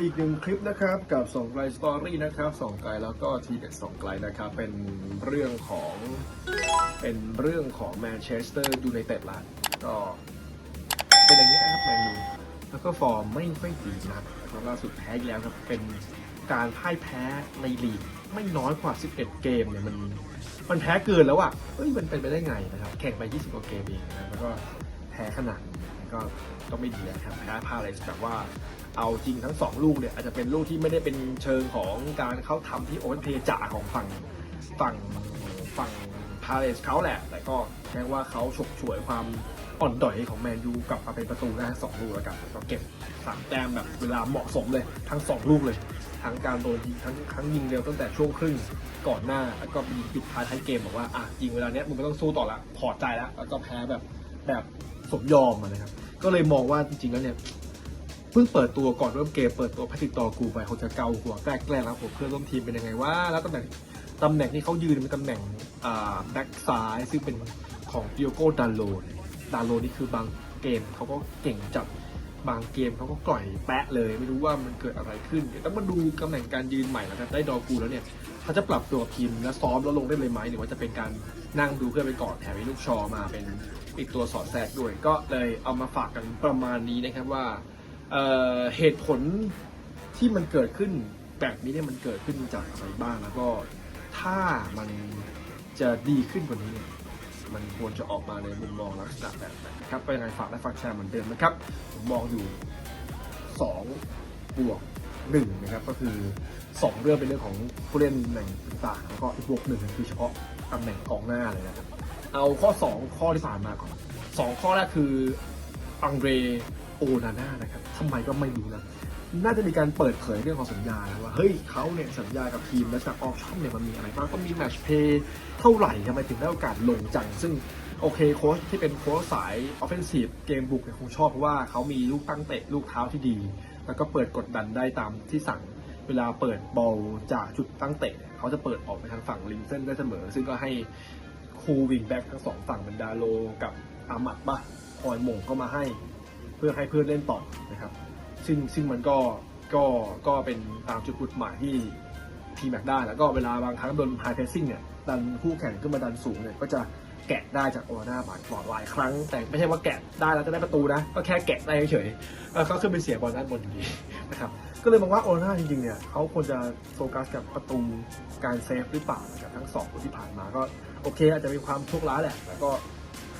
อีกหนึ่งคลิปนะครับกับสองไกลสตอรี่นะครับสองไกลแล้วก็ทีเด็ดสองไกลนะครับเป็นเรื่องของเป็นเรื่องของแมนเชสเตอร์ยูไนเต็ดละก็เป็นอย่างนี้นะครับแมนยูแล้วก็ฟอร์มไม่ค่อยดีนะแล้วล่าสุดแพ้อีกแล้วครับเป็นการพ่ายแพ้ในลีกไม่น้อยกว่า 11 เกมเนี่ยมันมันแพ้เกินแล้วอะเอ้ยมันเป็นไปได้ไงนะครับแข่งไป 20กว่าเกมเองนะแล้วก็แพ้ขนาดก็ก็ไม่ดีนะครับแพ้พาเลสแบบว่า เอาจริงทั้งสองลูกเนี่ยอาจจะเป็นลูกที่ไม่ได้เป็นเชิงของการเข้าทำที่โอเ n นเพย์จ่าของฝั่งฝั่งฝั่งพาเลสเขาแหละ แต่ก็แม้ว่าเขาฉกฉวยความอ่อนด่อยของแมนยูกลับมาเป็นประตูได้สองลูกแล้วกันก็เก็บสามแต้มแบบเวลาเหมาะสมเลยทั้งสองลูกเลย ทั้งการโดนยิงทั้งทั้งยิงเร็วตั้งแต่ช่วงครึ่งก่อนหน้า แล้วก็มีปิดท้ายท้ายเกมบอกว่าอะยิงเวลาเนี้ยมึงไม่ต้องสู้ต่อละถอใจแล้วแล้วก็แพ้แบบแบบสมยอมนะครับก็เลยมองว่าจริงๆแล้วเนี่ย พิ่งเปิดตัวก่อนเริ่มเกมเปิดตัวพทริตอกูไปเขาจะเกาหัวแกล้งแกล้แล้วผมเพื่อนร่วมทีมเป็นยังไงว่าแล้วตำแหน่งตำแหน่งที่เขายืนเป็นตำแหน่งแบ็กซ้ายซึ่งเป็นของดิโอโกดาโลดาโลนี่คือบางเกมเขาก็เก่งจัดบางเกมเขาก็กล่อยแปะเลยไม่รู้ว่ามันเกิดอะไรขึ้นเดี๋ยวต้องมาดูตำแหน่งการยืนใหม่แล้วกันได้ดอกูแล้วเนี่ยเขาจะปรับตัวทีมและซ้อมแล้วลงได้เลยไหมหรือว่าจะเป็นการนั่งดูเพื่อไปก่อนแถมมีลูกชอมาเป็นอีกตัวสอดแทรกด้วยก็เลยเอามาฝากกันประมาณนี้นะครับว่า เเหตุผลที่มันเกิดขึ้นแบบนี้เนี่ยมันเกิดขึ้นจากอะไรบ้างแล้วก็ถ้ามันจะดีขึ้นกว่านี้เนี่ยมันควรจะออกมาในมุมมองลักษณะแบบไหนครับก็ยังไงฝากและฝากแชร์เหมือนเดิมนะครับ ผมมองอยู่2บวก1นะครับก็คือ 2 เรื่องเป็นเรื่องของผู้เล่นตำแหน่งต่างๆแล้วก็อีกบวกหนึ่งคือเฉพาะตำแหน่งกองหน้าเลยนะครับ เอาข้อ 2 ข้อที่ผ่านมาก่อน 2 ข้อแรกคืออังเดร โอนาน่านะครับทำไมก็ไม่รู้นะ น่าจะมีการเปิดเผยเรื่องของสัญญานะว่า เฮ้ยเขาเนี่ยสัญญากับทีมและจากออฟชั่นเนี่ยมันมีอะไรบ้างต้องมีแมชเพย์เท่าไหร่ทำไมถึงได้โอกาสลงจัง ซึ่งโอเคโค้ชที่เป็นโค้ชสายออฟเฟนซีฟเกมบุกเนี่ยคงชอบเพราะว่าเขามีลูกตั้งเตะลูกเท้าที่ดี แล้วก็เปิดกดดันได้ตามที่สั่งเวลาเปิดบอลจากจุดตั้งเตะ เขาจะเปิดออกไปทางฝั่งริมเส้นได้เสมอ ซึ่งก็ให้คูวิงแบ็กทั้งสองฝั่งเป็นดาโลกับอามัดปะคอยหม่งเข้ามาให้ เพื่อให้เพื่อนเล่นต่อนะครับ ซึ่งซึ่งมันก็ก็ก็เป็นตามจุดจุดหมายที่ทีแม็กได้แล้วก็เวลาบางครั้งโดนไฮเพรสซิ่งเนี่ยดันคู่แข่งขึ้นมาดันสูงเนี่ยก็จะแกะได้จากโอนาน่าบาดปลอดหลายครั้ง แต่ไม่ใช่ว่าแกะได้แล้วจะได้ประตูนะ ก็แค่แกะได้เฉยๆแล้วก็ขึ้นไปเสียบอลด้านบนอยู่ดีนะครับก็เลยมองว่าโอนาน่าจริงๆเนี่ยเขาควรจะโฟกัสกับประตูการเซฟหรือเปล่านะครับทั้งสองคนที่ผ่านมาก็โอเค อาจจะมีความโชคร้ายแหละแล้วก็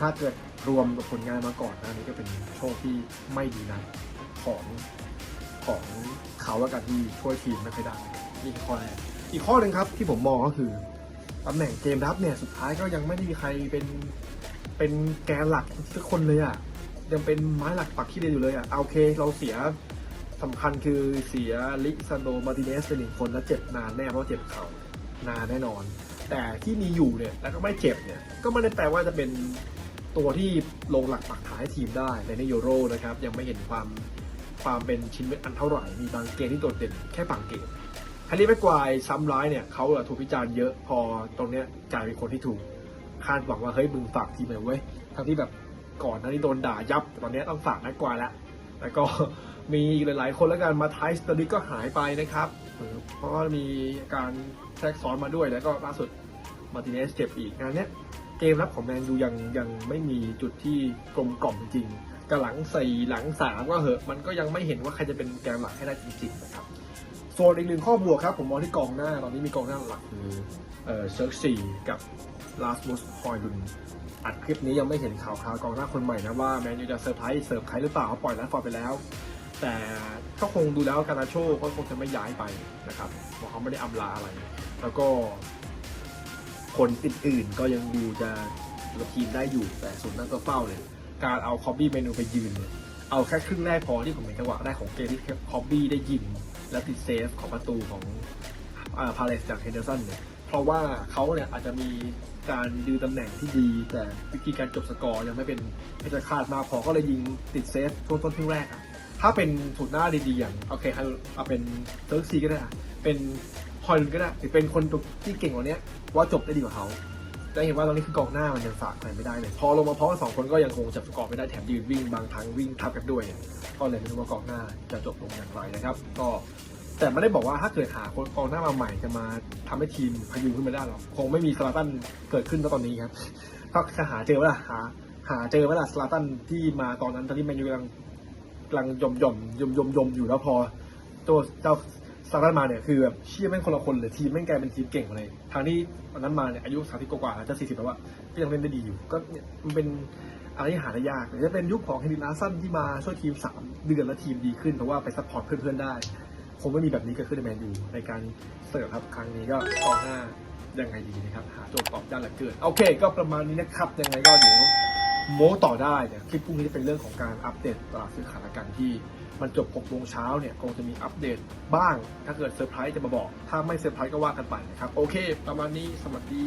ถ้าเกิดรวมกับผลงานมาก่อนหนะนี้ก็เป็นโชคที่ไม่ดีนะของของเขาแล้วกันที่ช่วยทีมไม่ค่อยได้นี่คือข้อแรกอีกข้อหนึ่งครับที่ผมมองก็คือตำแหน่งเกมรับเนี่ยสุดท้ายก็ยังไม่ได้มีใครเป็นเป็นแกนหลักทุกคนเลยอะยังเป็นไม้หลักปักที่เดียวอยู่เลยอะเอาโอเค เราเสียสำคัญคือเสียลิซานโดมาร์ติเนสเป็นหนึ่งคนแล้วเจ็บนานแน่เพราะเจ็บเข่านานแน่นอน แต่ที่มีอยู่เนี่ยแล้วก็ไม่เจ็บเนี่ยก็ไม่ได้แปลว่าจะเป็น ตัวที่ลงหลักปักฐานให้ทีมได้ในยูโรนะครับยังไม่เห็นความความเป็นชิ้นเป็นอันเท่าไหร่ มีบางเกมที่โดดเด่นแค่บางเกมฮันนี่แม็กควายซ้ำร้ายเนี่ยเขาถูกพิจารณ์เยอะพอตรงเนี้ยกลายเป็นคนที่ถูกคาดหวังว่าเฮ้ยมึงฝากทีมเลยเว้ยทั้งที่แบบก่อนหน้านี้โดนด่ายับ ตอนนี้ต้องฝากแม็กควายแล้วแล้วก็มีหลาย ๆ คนแล้วกันมาไทสตอรี่ก็หายไปนะครับเพราะว่ามีการแทรกซ้อนมาด้วยแล้วก็ล่าสุดมาร์ติเนสเจ็บอีกงานเนี้ย เกมรับของแมนยูยังยังไม่มีจุดที่กลมกล่อมจริงกับหลังสี่หลังสามก็เหอะมันก็ยังไม่เห็นว่าใครจะเป็นแกนหลักให้ได้จริงๆนะครับส่วนอีกหนึ่งข้อบวกครับ ผมมองที่กองหน้า ตอนนี้มีกองหน้าหลักคือเอ่อเซิร์กซีกับลาสมุสฮอยลุนอัดคลิปนี้ยังไม่เห็นข่าวคราวกองหน้าคนใหม่นะว่าแมนยูจะเซอร์ไพรส์เสิร์ฟใครหรือเปล่าเขาปล่อยแลนด์ฟอร์ไปแล้ว แต่ก็คงดูแล้วการาโชก็คงจะไม่ย้ายไปนะครับเพราะเขาไม่ได้อำลาอะไร แล้วก็ คนอื่นๆ ก็ยังดูจะทีมได้อยู่แต่ส่วนหน้าตัวเป้าเนี่ยการเอาคอบบี้เมนูไปยืนเนี่ยเอาแค่ครึ่งแรกพอที่ผมเห็นจังหวะแรกของเกมที่คอบบี้ได้ยิงและติดเซฟของประตูของพาเลสจากเฮนเดอร์สันเนี่ยเพราะว่าเขาเนี่ยอาจจะมีการดืนตำแหน่งที่ดี แต่วิธีการจบสกอร์ยังไม่เป็นไม่จะคาดมากพอก็เลยยิงติดเซฟช่วงต้นครึ่งแรกอะถ้าเป็นถูกหน้าดีๆอย่างโอเคเอาเป็นเซิร์กซีก็ได้เป็น ฮอยลุนก็ได้หรือเป็นคนที่เก่งกว่านี้ว่าจบได้ดีกว่าเขาจะเห็นว่าตอนนี้คือกองหน้ามันยังฝากใครไม่ได้เลยพอลงมาพร้อมสองคนก็ยังคงจับสกอร์ไม่ได้แถมยืนวิ่งบางครั้งวิ่งทับกันด้วย ก็เลยไม่รู้ว่ากองหน้าจะจบลงอย่างไรนะครับ ก็แต่ไม่ได้บอกว่าถ้าเกิดหาคนกองหน้ามาใหม่จะมาทำให้ทีมพยุงขึ้นมาได้หรอกคงไม่มีสลาตันเกิดขึ้นตอนนี้ครับก็จะหาเจอไหมล่ะหาหาเจอไหมล่ะสลาตันที่มาตอนนั้นตอนที่แมนยูกำลังกำลังยมยมยมยมยมอยู่แล้วพอตัวเจ้า สลาตันมาเนี่ยคือแบบเชี่ยแม่งคนละคนเลยทีมแม่งกลายเป็นทีมเก่งเลยทางที่ตอนนั้นมาเนี่ยอายุสามสิบกว่าๆจะสี่สิบแล้วว่าก็ยังเล่นได้ดีอยู่ ก็เนี่ยมันเป็นอะไรที่หาได้ยากจะเป็นยุคของเฮนรีลาสันที่มาช่วยทีมสามเดือนแล้วทีมดีขึ้นเพราะว่าไปซัพพอร์ตเพื่อนๆได้คงไม่มีแบบนี้เกิดขึ้นในแมนยูในการเสิร์ฟครับครั้งนี้ก็กองหน้ายังไงดีนะครับหาโจทย์ตอบยากเหลือเกินโอเค ก็ประมาณนี้นะครับยังไงก็เดี๋ยว โม้ต่อได้เนี่ยคลิปพรุ่งนี้จะเป็นเรื่องของการอัปเดตตลาดซื้อขายละกันที่ มันจบ6โมงเช้าเนี่ยคงจะมีอัปเดตบ้าง ถ้าเกิดเซอร์ไพรส์จะมาบอก ถ้าไม่เซอร์ไพรส์ก็ว่ากันไปนะครับ โอเค ประมาณนี้สวัสดี